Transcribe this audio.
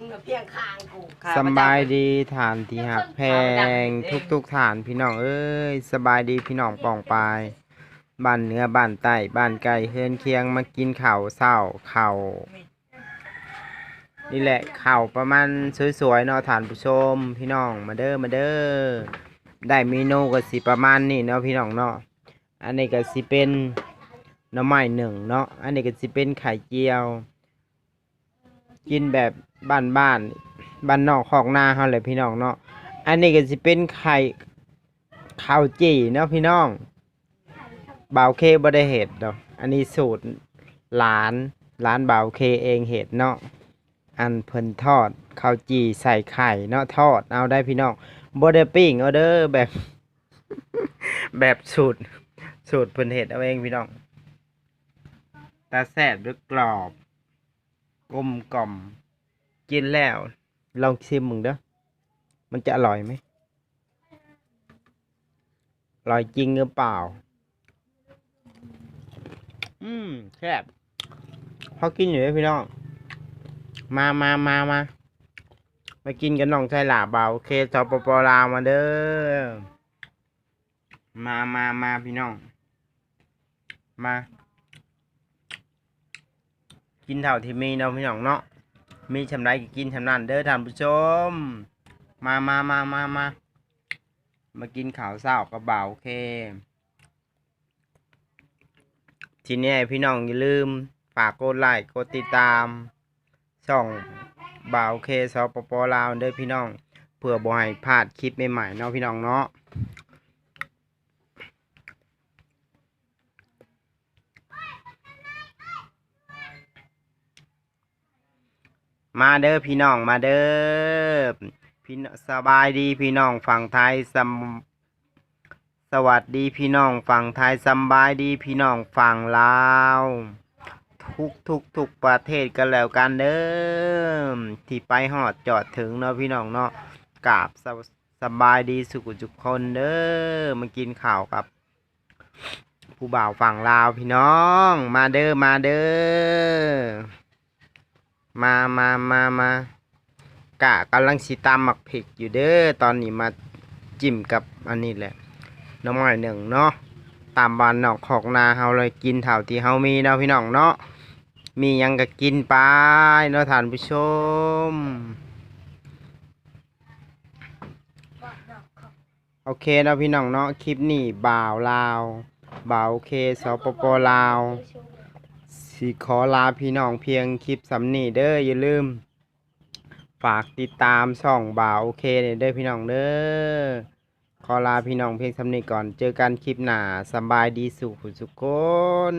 มึงน่ะเพียงคางกูสำบายดีฐานที่หักแพงทุกทุกๆฐานพี่น้องเอ้ยสบายดีพี่น้องป่องปลายบ้านเหนือบ้านใต้บ้านไกลเฮือนเคียงมากินข้าวเศร้าข้าวนี่แหละข้าวประมาณสวยๆเนาะฐานผู้ชม พี่น้องมาเด้อมาเด้อได้เมนูก็สิประมาณนี้เนาะพี่น้องเนาะอันนี้ก็สิเป็นหน้ำไม้หนึ่งเนาะอันนี้ก็สิเป็นไข่เจียว กินแบบบ้านบ้านบ้านนอกขอกนาเฮาเลยพี่น้องเนาะอันนี้ก็สิเป็นไข่ข้าวจี่เนาะพี่น้องบ่าวเคบ่ได้เห็ดดอกอันนี้สูตรหลานร้านบ่าวเคเองเห็ดเนาะอันเพิ่นทอดข้าวจี่ใส่ไข่เนาะทอดเอาได้พี่น้องบด้ปิ้งเอาเด้อแบบ แบบสูตรสูตรเพิ่นเห็ดเอาเองพี่น้องตาแซ่บหรือกรอบ กลมกล่อม กินแล้ว ลองชิมมึงเด้อมันจะอร่อยไหมอร่อยจริงหรือเปล่า อืมแซ่บพอกินอยู่เลยพี่น้อง มามามามามากินกันน้องชายหลาเบาเคสปปลาวมาเด้อ มามามาพี่น้อง มา กินเท่าที่มีเนาะพี่น้องเนาะมีชำไรก็กินชำนั้นเด้อท่านผู้ชม มามามามามามากินข้าวเช้ากับบ่าโอเค ทีนี้พี่น้องอย่าลืมฝากกดไลค์กดติดตามช่องบ่าวโอเคสปปลาวเด้อพี่น้องเพื่อบ่ให้พลาดคลิปใหม่ๆเนาะพี่น้องเนาะ มาเด้อพี่น้องมาเด้อพี่สบายดีพี่น้องฝั่งไทยสสวัสดีพี่น้องฝั่งไทยสบายดีพี่น้องฝั่งลาวทุกทุกทุกประเทศกันแล้วกันเด้อที่ไปหอดจอดถึงเนาะพี่น้องเนาะกราบสสบายดีสุขจุกคนเด้อมากินข้าวกับ ผู้บ่าวฝั่งลาวพี่น้อง มาเด้อมาเด้อ มามามา มากะกำลังสิตามหมักผ็กอยู่เด้อ ตอนนี้มาจิ้มกับอันนี้แหละ น้ำมันหนึ่งเนาะ ตามบ้านนอกขอกนาเฮาเลยกินเท่าที่เฮามีเนาะพี่น้องเนาะ มียังก็กินไปเนาะท่านผู้ชม โอเคเนาะพี่น้องเนาะ คลิปนี้บ่าวลาว บ่าวโอเคสปปลาว สิขอลาพี่น้องเพียงคลิปสำนีเด้ออย่าลืม ฝากติดตามส่องบ่าวโอเคเด้อพี่น้องเด้อขอลาพี่น้องเพียงสำนีก่อนเจอกันคลิปหน้าสบายดีสุขสุขคน